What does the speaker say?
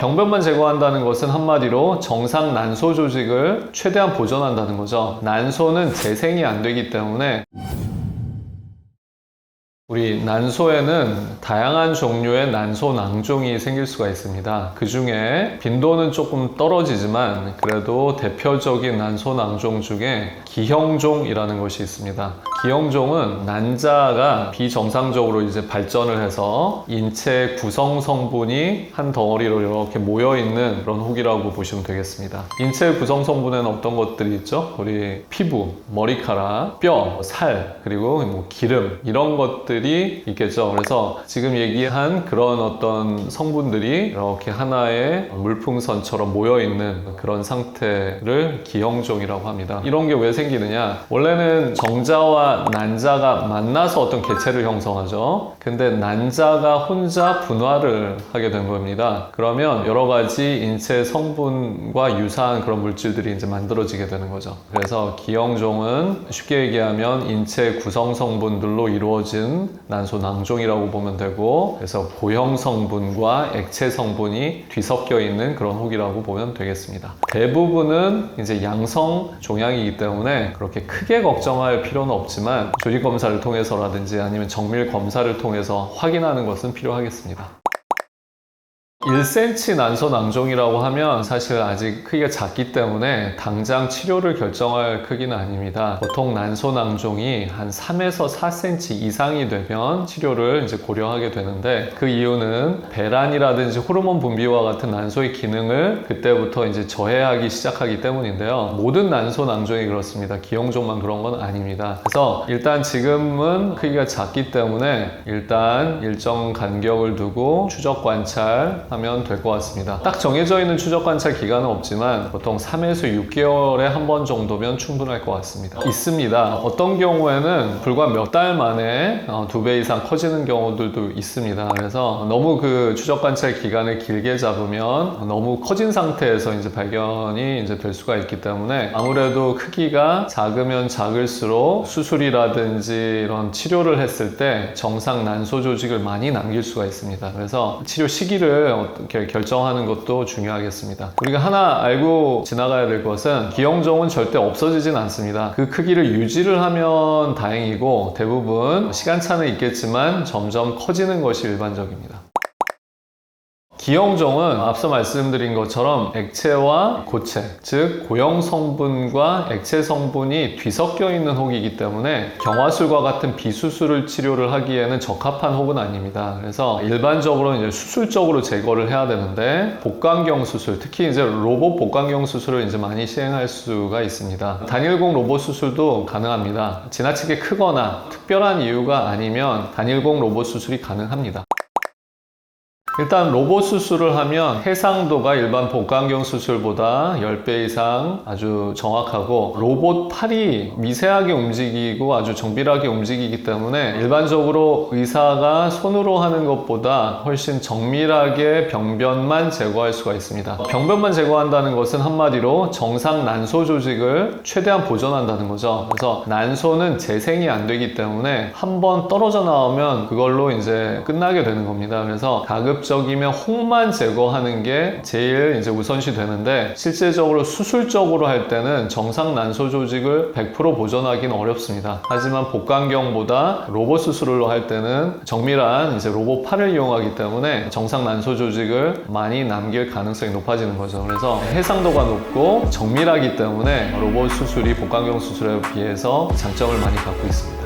병변만 제거한다는 것은 한마디로 정상 난소 조직을 최대한 보존한다는 거죠. 난소는 재생이 안 되기 때문에 우리 난소에는 다양한 종류의 난소 낭종이 생길 수가 있습니다. 그 중에 빈도는 조금 떨어지지만 그래도 대표적인 난소 낭종 중에 기형종이라는 것이 있습니다. 기형종은 난자가 비정상적으로 이제 발전을 해서 인체 구성 성분이 한 덩어리로 이렇게 모여 있는 그런 혹이라고 보시면 되겠습니다. 인체 구성 성분에는 어떤 것들이 있죠? 우리 피부, 머리카락, 뼈, 살, 그리고 뭐 기름 이런 것들 이 있겠죠. 그래서 지금 얘기한 그런 어떤 성분들이 이렇게 하나의 물풍선처럼 모여 있는 그런 상태를 기형종이라고 합니다. 이런 게 왜 생기느냐? 원래는 정자와 난자가 만나서 어떤 개체를 형성하죠. 근데 난자가 혼자 분화를 하게 된 겁니다. 그러면 여러 가지 인체 성분과 유사한 그런 물질들이 이제 만들어지게 되는 거죠. 그래서 기형종은 쉽게 얘기하면 인체 구성 성분들로 이루어진 난소 낭종이라고 보면 되고 그래서 고형 성분과 액체 성분이 뒤섞여 있는 그런 혹이라고 보면 되겠습니다. 대부분은 이제 양성 종양이기 때문에 그렇게 크게 걱정할 필요는 없지만 조직 검사를 통해서라든지 아니면 정밀 검사를 통해서 확인하는 것은 필요하겠습니다. 1cm 난소 낭종이라고 하면 사실 아직 크기가 작기 때문에 당장 치료를 결정할 크기는 아닙니다. 보통 난소 낭종이 한 3에서 4cm 이상이 되면 치료를 이제 고려하게 되는데 그 이유는 배란이라든지 호르몬 분비와 같은 난소의 기능을 그때부터 이제 저해하기 시작하기 때문인데요. 모든 난소 낭종이 그렇습니다. 기형종만 그런 건 아닙니다. 그래서 일단 지금은 크기가 작기 때문에 일단 일정 간격을 두고 추적 관찰 하면 될 것 같습니다. 딱 정해져 있는 추적 관찰 기간은 없지만 보통 3에서 6개월에 한 번 정도면 충분할 것 같습니다. 있습니다. 어떤 경우에는 불과 몇 달 만에 어, 두배 이상 커지는 경우들도 있습니다. 그래서 너무 그 추적 관찰 기간을 길게 잡으면 너무 커진 상태에서 이제 발견이 이제 될 수가 있기 때문에 아무래도 크기가 작으면 작을수록 수술이라든지 이런 치료를 했을 때 정상 난소 조직을 많이 남길 수가 있습니다. 그래서 치료 시기를 어떻게 결정하는 것도 중요하겠습니다. 우리가 하나 알고 지나가야 될 것은 기형종은 절대 없어지진 않습니다. 그 크기를 유지를 하면 다행이고 대부분 시간차는 있겠지만 점점 커지는 것이 일반적입니다. 기형종은 앞서 말씀드린 것처럼 액체와 고체, 즉 고형 성분과 액체 성분이 뒤섞여 있는 혹이기 때문에 경화술과 같은 비수술을 치료를 하기에는 적합한 혹은 아닙니다. 그래서 일반적으로 이제 수술적으로 제거를 해야 되는데 복강경 수술, 특히 이제 로봇 복강경 수술을 이제 많이 시행할 수가 있습니다. 단일공 로봇 수술도 가능합니다. 지나치게 크거나 특별한 이유가 아니면 단일공 로봇 수술이 가능합니다. 일단 로봇 수술을 하면 해상도가 일반 복강경 수술보다 10배 이상 아주 정확하고 로봇 팔이 미세하게 움직이고 아주 정밀하게 움직이기 때문에 일반적으로 의사가 손으로 하는 것보다 훨씬 정밀하게 병변만 제거할 수가 있습니다. 병변만 제거한다는 것은 한마디로 정상 난소 조직을 최대한 보존한다는 거죠. 그래서 난소는 재생이 안 되기 때문에 한 번 떨어져 나오면 그걸로 이제 끝나게 되는 겁니다. 그래서 가급 적이면 혹만 제거하는 게 제일 이제 우선시 되는데 실제적으로 수술적으로 할 때는 정상 난소 조직을 100% 보존하기는 어렵습니다. 하지만 복강경보다 로봇 수술로 할 때는 정밀한 이제 로봇 팔을 이용하기 때문에 정상 난소 조직을 많이 남길 가능성이 높아지는 거죠. 그래서 해상도가 높고 정밀하기 때문에 로봇 수술이 복강경 수술에 비해서 장점을 많이 갖고 있습니다.